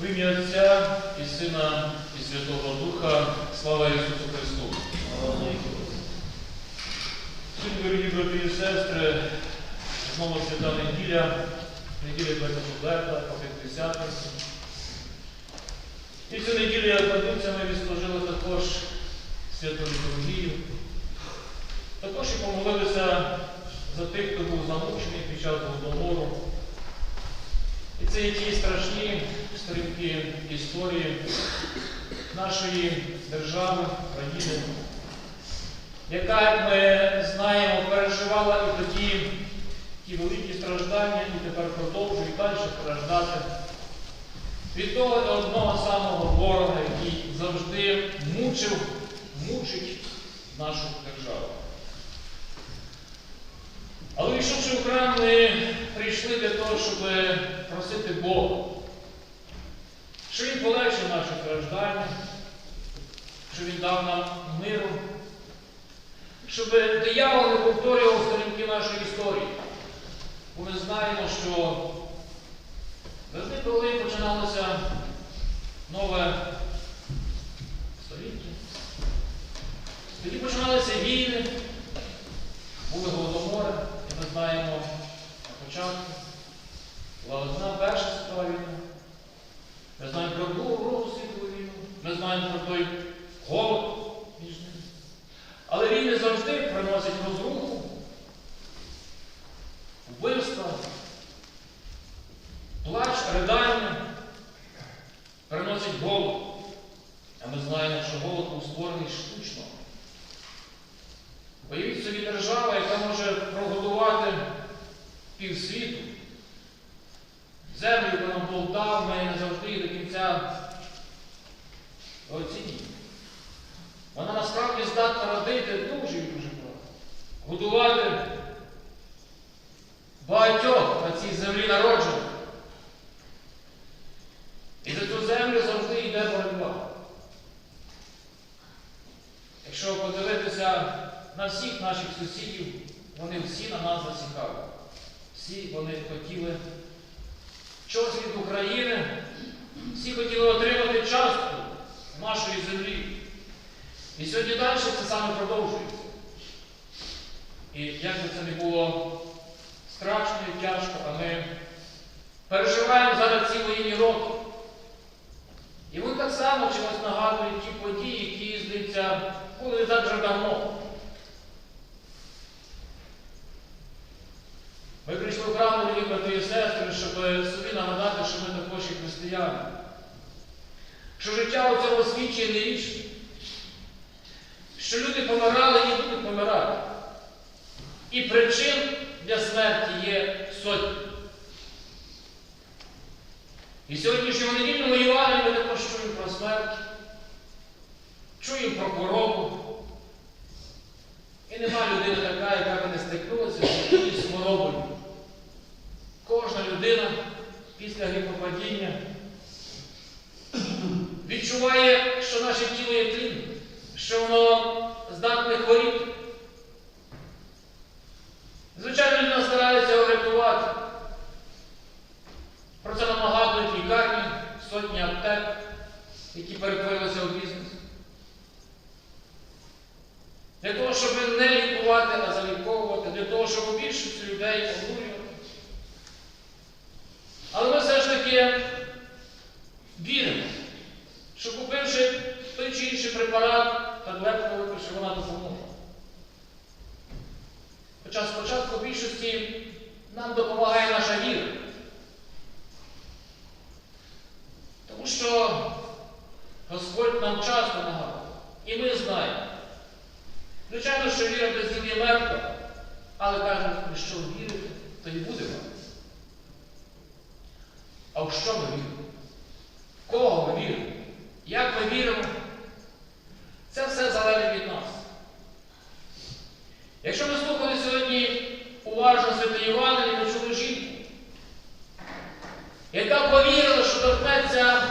В ім'я Отця і Сина і Святого Духа, слава Ісусу Христу. Сьогодні, дорогі брати і сестри, знову свята неділя, неділя по П'ятдесятниці. І цю неділю я традиціями відслужили також святу літургію. Також і помолилися за тих, хто був замучений під час голодомору. І це є ті страшні сторінки історії нашої держави, країни, яка, як ми знаємо, переживала і тоді ті великі страждання, і тепер продовжує далі страждати від того до одного самого ворога, який завжди мучив, мучить нашу державу. Але йшовши в храм, ми прийшли для того, щоб просити Бога, що Він полегшив наші страждання, що Він дав нам миру, щоб диявол не повторював сторінки нашої історії. Бо ми знаємо, що завжди, коли починалося нове століття, тоді починалися війни, були голодомори, ми знаємо на початку. Була одна перша світова війна. Ми знаємо про Другу Другу світову війну. Ми знаємо про той голод між ними. Але війни завжди приносять розруху, вбивства, плач, ридання, приносять голод. А ми знаємо, що голод був створений штучно. Уявіть собі держава, яка може прогодувати півсвіту. Землю, яку нам Бог дав, ми не завжди її до кінця оцінюємо. Вона насправді здатна родити дуже і дуже багато. Годувати багатьох на цій землі народжених. І за цю землю завжди йде боротьба. Якщо подивитися на всіх наших сусідів, вони всі на нас засікали. Всі вони хотіли щось від України, всі хотіли отримати частку нашої землі. І сьогодні далі це саме продовжується. І як би це не було страшно і тяжко, а ми переживаємо зараз ці воєнні роки. І вони так само чимось нагадують ті події, які, здається, були так вже давно. Ми прийшли в храм, дорогі брати і сестри, щоб собі нагадати, що ми також і християни. Що життя у цьому світі не вічне. Що люди помирали і будуть помирати. І причин для смерті є сотні. І сьогоднішньому недільному Євангелії ми також чуємо про смерть, чуємо про хворобу. І нема людини така, яка не стикнулася з якоюсь хворобою. Кожна людина після гріхопадіння відчуває, що наше тіло є тлінне, що воно здатне хворіти. Звичайно, людина старається врятувати. Про це нам лікарні, сотні аптек, які перетворилися у бізнес. Для того, щоб не лікувати, а заліковувати, для того, щоб у більшості людей обурювати. Але ми все ж таки віримо, що купивши той чи інший препарат, таблетку випивши, вона допоможе. Хоча спочатку в більшості нам допомагає наша віра. Тому що Господь нам часто нагадує, і ми знаємо. Звичайно, що віра без діл є мертва, але каже, що вірите, то і буде вам. А в що ми віримо? В кого ми віримо? Як ми віримо? Це все залежить від нас. Якщо ми слухали сьогодні уважно Святе Євангеліє, ми чули жінку, яка повірила, що торкнеться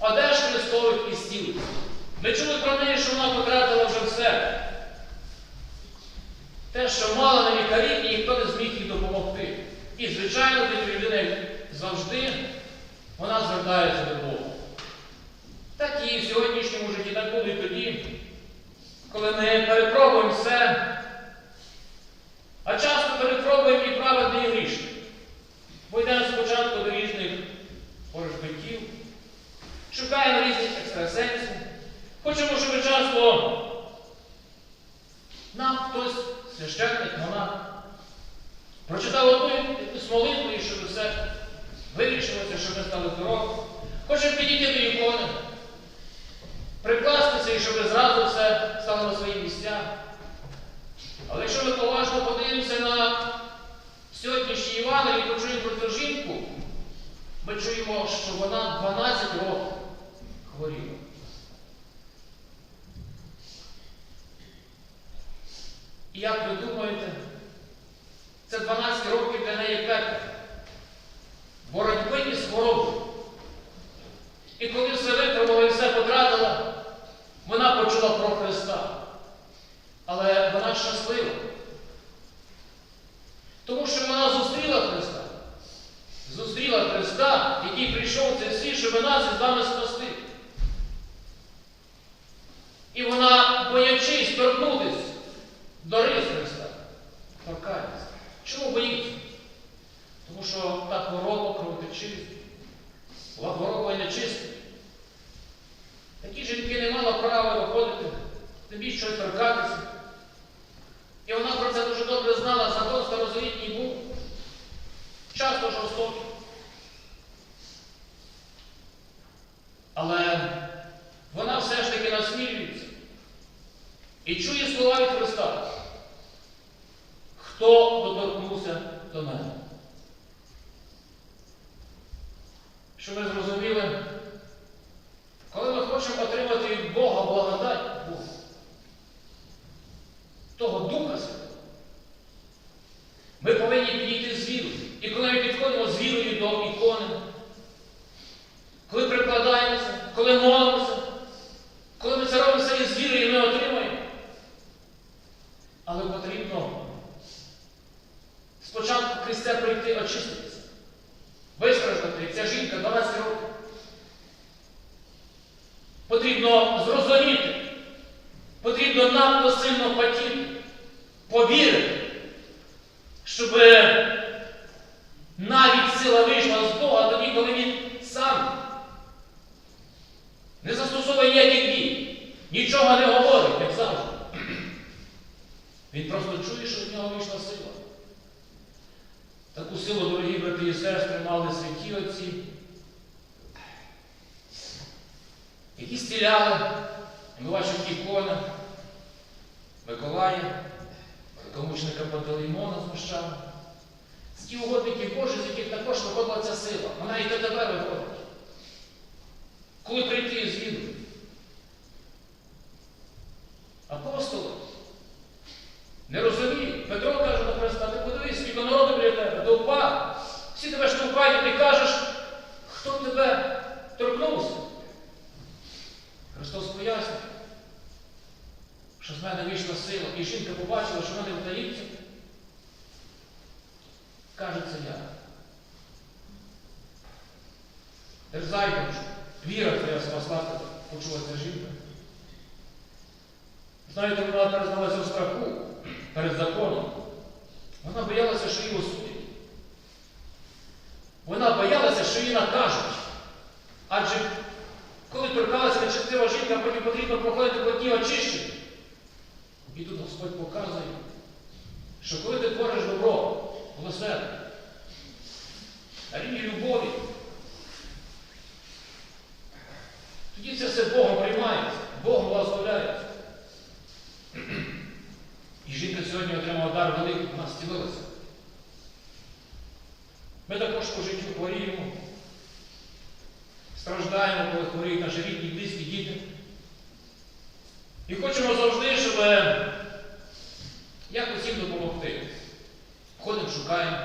одеж Христових і стіл. Ми чули про неї, що вона потратила вже все. Те, що мала на лікарі, і ніхто не зміг їй допомогти. І, звичайно, для людини завжди вона звертається до Бога. Так і в сьогоднішньому житті, так було і тоді, коли ми перепробуємо все, а часто перепробуємо і праведний і грішний. Бо йдемо спочатку до різних ворожбитів, шукаємо різних екстрасенсів, хочемо, щоб часто нам хтось, священник, монах, прочитав одну якусь молитву, і щоб все вирішилося, щоб ми стали здорові. Хочемо підійти до ікони, прикластися і щоб зразу все стало на свої місця. Але якщо ми поважно подивимося на сьогоднішній Іван і почуємо про цю жінку, ми чуємо, що вона 12 років хворіла. І як ви думаєте, це 12 років для неї пекла. Боротьби із хворобою. І коли все витримала і все потратила, почула про Христа. Але вона щаслива. Тому що вона зустріла Христа. Зустріла Христа, який прийшов в цей світ, щоб нас із вами спасти. І вона, боячись торкнутися до рис Христа, торкається. Чому боїться? Тому що та хвороба кровотечить, була хвороба нечиста. Такі жінки не мали права виходити, тобі щось торкатися. І вона про це дуже добре знала, закон старозавітній був часто жорстокий. Але вона все ж таки насмілюється і чує слова від Христа. Хто доторкнувся до мене? Щоб ви зрозуміли, коли ми хочемо отримати від Бога благодать Богу, того Духа Святого, ми повинні підійти з вірою. І коли ми підходимо з вірою до ікони, коли прикладаємося, коли молимося, коли ми це робимо все із вірою, ми отримаємо. Але потрібно спочатку Христя прийти очиститися. Вистраждати, як ця жінка 12 років. Потрібно зрозуміти, потрібно надто сильно хотіти, повірити, щоб навіть сила вийшла з Бога тоді, коли він сам не застосовує ніяких дій, нічого не говорить, як завжди. Він просто чує, що з нього вийшла сила. Таку силу, дорогі брати і сестри, мали святі отці, які стіляли, ми бачимо ікони Миколая, великомучника Пантелеймона знущали. З ті угодників Божих, з яких також виходила ця сила. Вона і до тебе виходить. Коли прийти з вірою. Apostle перед законом. Вона боялася, що її осудять. Вона боялася, що її накажуть. Адже коли торкалася нечестива жінка, потім потрібно проходити по ті очищення. І тут Господь показує, що коли ти твориш добро, милосердя, на рівні любові, тоді це все Богом приймається, Богом благословляється. І жінка сьогодні отримала дар великий, вона зцілилася. Ми також по життю хворіємо, страждаємо, коли хворіють наші рідні, близькі діти. І хочемо завжди, щоб якось їм допомогти. Ходимо, шукаємо,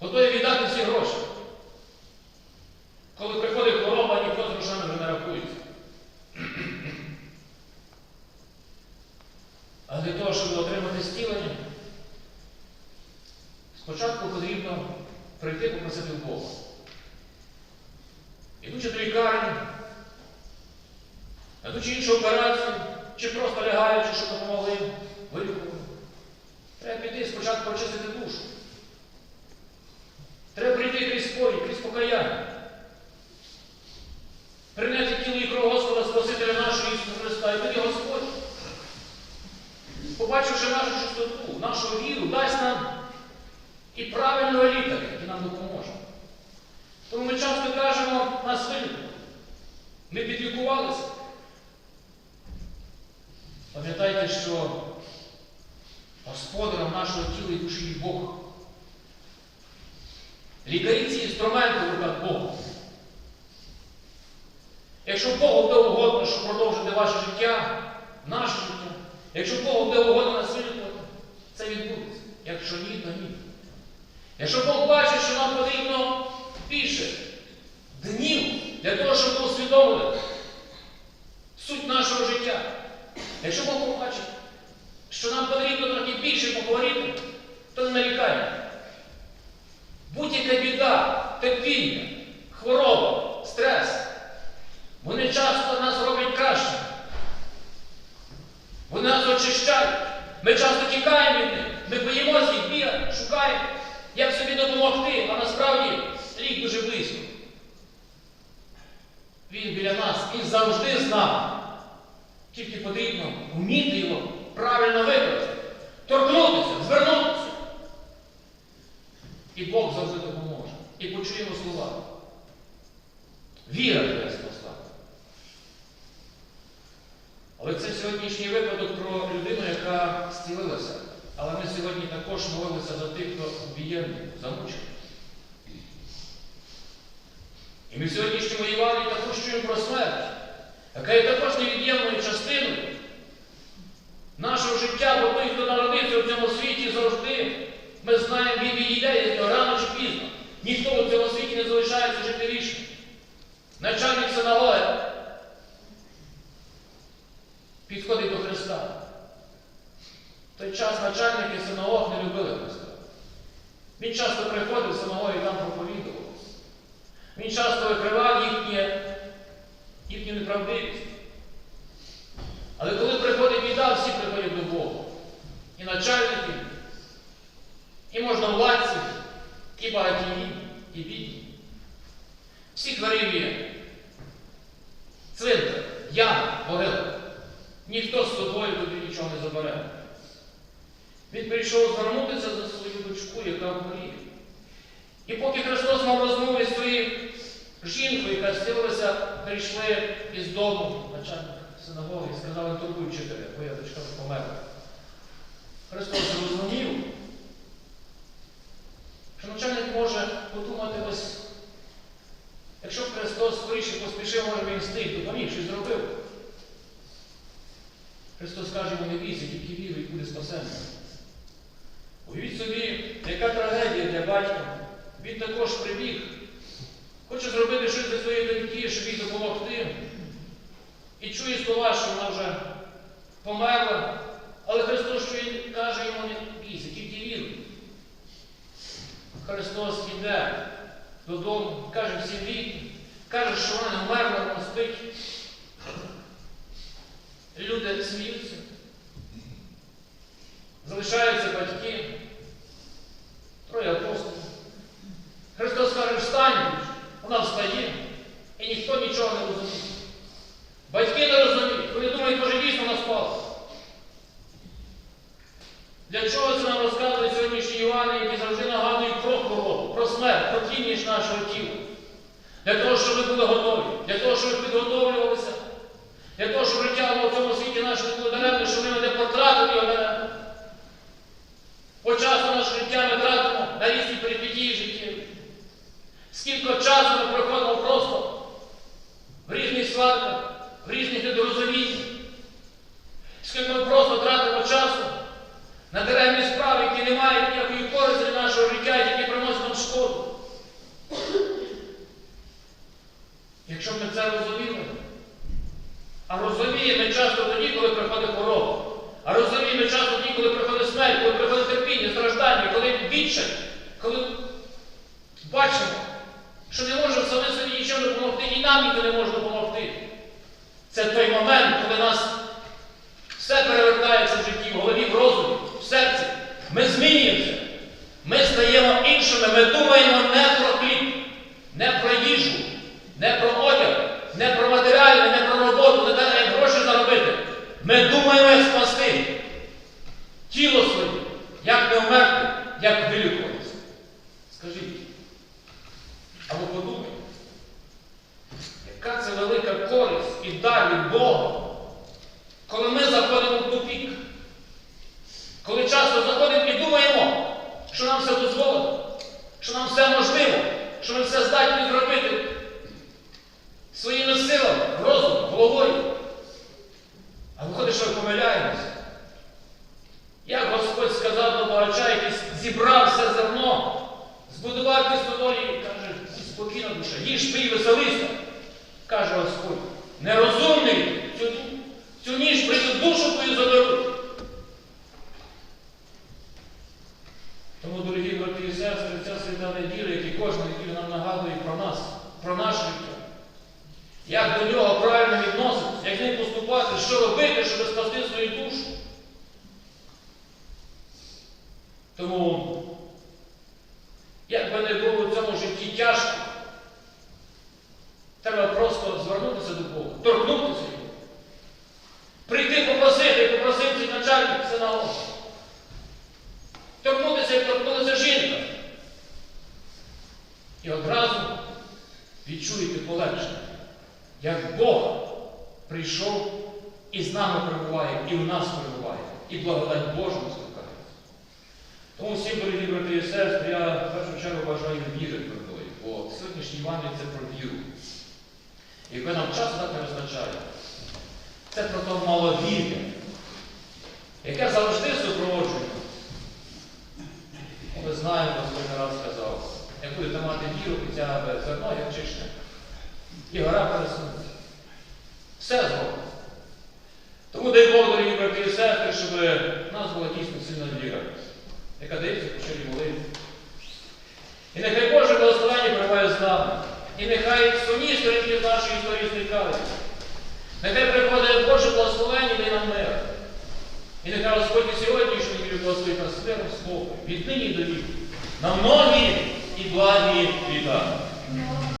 готові віддати всі гроші. Коли приходить хвороба, ніхто з грошами вже не рахується. А для того, щоб отримати зцілення, спочатку потрібно прийти попросити в Бога. чи до лікарні, на ту чи іншу операцію, чи просто лягаючи, щоб допомогли, вилікували. Треба піти спочатку очистити душу. Треба прийти крізь сповідь, крізь покаяння. Прийняти тіло і кров Господа Спасителя нашого Ісуса Христа. І тоді Господь, побачивши нашу чистоту, нашу віру, дасть нам і правильного лікаря, який нам допоможе. Тому ми часто кажемо нас. Ми підлікувалися. Пам'ятайте, що господарем нашого тіла і душі є Бог. Лікарі ці інструменти в руках Бога. Якщо Богу буде угодно, щоб продовжити ваше життя, наше життя, якщо Богу буде угодно нас це відбудеться. Якщо ні, то ні. Якщо Бог бачить, що нам потрібно більше днів для того, щоб ми усвідомили суть нашого життя. Якщо Бог побачить, що нам потрібно трохи більше поговорити, то не нарікаємо. Будь-яка біда, терпіння, хвороба, стрес, вони часто нас роблять краще. Вони нас очищають. Ми часто тікаємо від них, ми боїмося їх бігаємо, шукаємо, як собі допомогти, а насправді лік дуже близько. Він біля нас, він завжди з нами. Тільки потрібно вміти його правильно використати, торкнутися, звернутися. І Бог завжди допоможе. І почуємо слова. Віра тебе спасла. Але це сьогоднішній випадок про людину, яка зцілилася. Також молилися за тих, хто убієнний, замучений. І ми в сьогоднішньому Євангелії також чуємо про смерть, яка є також невід'ємною частиною нашого життя, бо той, хто народився в цьому світі, завжди, ми знаємо, він відійде рано чи пізно. Ніхто в цьому світі не залишається жити вічно. Начальник синагоги підходить до Христа. Той час начальники синагог не любили Христа. Він часто приходив в синагогу і там проповідував. Він часто викривав їхнє, їхню неправдивість. Але коли приходить біда, всі приходять до Бога. І начальники, і можновладці, і багатії, і бідні. Всі хворів є. Цвинтар, яма, могила. Ніхто з собою тобі нічого не забере. Він прийшов звернутися за свою дочку, яка хворіє. І поки Христос мав розмову із своєю жінкою, яка зцілилася, прийшли із дому начальник синагоги і сказали, турбуй вчителя, твоя дочка померла. Христос зрозумів, що начальник може подумати ось, якщо б Христос скоріше поспішив, може він встиг, допоміг, щось зробив. Христос каже йому, не тільки віруй, буде спасенним. Уявіть собі, яка трагедія для батька. Він також прибіг. Хоче зробити щось для своєї доньки, щоб їй допомогти. І чує слова, що вона вже померла. Але Христос що він каже йому, не бійся, тільки віруй. Христос іде додому, каже всім вікнам, каже, що вона не вмерла, вона спить. Люди сміються. Залишаються батьки, троє апостолів. Христос каже, встань, вона встає, і ніхто нічого не розуміє. Батьки не розуміють, вони думають, може дійсно вона спала. Для чого це нам розказує сьогоднішні Івани, які завжди нагадують про хворобу, про смерть, про тінність нашого тіла. Для того, щоб ми були готові, для того, щоб ми підготовлювалися, для того, щоб життя було в цьому світі наше не було даремне, щоб ми не потратили його даремно. По часу наше життя ми тратимо на різні перипетії життєві. Скільки часу ми проходимо просто в різних сварках, в різних недорозуміннях. Скільки ми просто тратимо часу на даремні справи, які не мають ніякої користі нашого життя, які приносять нам шкоду. Якщо ми це розуміли, а розуміємо часто тоді, коли приходить хвороба. А розуміємо часто тоді, коли приходить смерть, коли приходить терпіння, страждання, коли відчай, коли бачимо, що не можемо самі собі нічого допомогти, і нам ніхто не може допомогти. Це той момент, коли нас все перевертається в житті, в голові, в розумі, в серці. Ми змінюємося. Ми стаємо іншими. Ми думаємо не про хліб, не про їжу, не про одяг, не про матеріальне, не про роботу, не те, як гроші заробити. Ми думаємо, як спасти тіло своє, як не вмерти, як вилікуватися. Скажіть, або подумайте, яка це користь і дар від Бога, коли ми заходимо в тупік, коли часто заходимо і думаємо, що нам все дозволено, що нам все можливо, що ми все здатні зробити своїми силами, розумом, головою. А виходить, що ми помиляємося. Як Господь сказав до багача, який зібрав все зерно, збудував кислодолі і каже, спокійна душа, їж пий, веселися, каже Господь. Нерозумний цю, цю ніж прийду душу твою заберуть. Тому, дорогі брати і сестри, ця свята неділя, як і кожна неділя нам нагадує про нас, про наше життя. Як до нього правильно відноситися, як з ним поступати, що робити, щоб спасти свою душу. Тому, як би не було в цьому житті тяжко, треба просто звернутися до Бога, торкнутися його. Прийти попросити, як попросив цей начальник синагоги. Торкнутися, як торкнулася жінка. І одразу відчуєте полегшення, як Бог прийшов і з нами перебуває, і в нас перебуває, і благодать Божа нас. Тому всім, дорогі брати і сестри, я в першу чергу бажаю віри твердої, бо сьогоднішній Івангелій це про віру. І нам часу так не вистачає, це про то маловір'я, яке завжди супроводжує. Ми знаємо, не раз сказав, як будете мати віру, хоча б зерно, як чишне, і гора пересунеться. Все зробить. Тому дай Бог, дорогі брати і сестри, щоб в нас була дійсно сильна віра, яка дається по щирій молитві. І нехай Боже благословення перебуває з нами. І нехай сумні сторінки нашої історії зникають. Нехай приходить Боже благословення і нам мир. І нехай Господь і сьогодні, що не благословить нас миром спокою, від нині до віку, на многі і благі літа.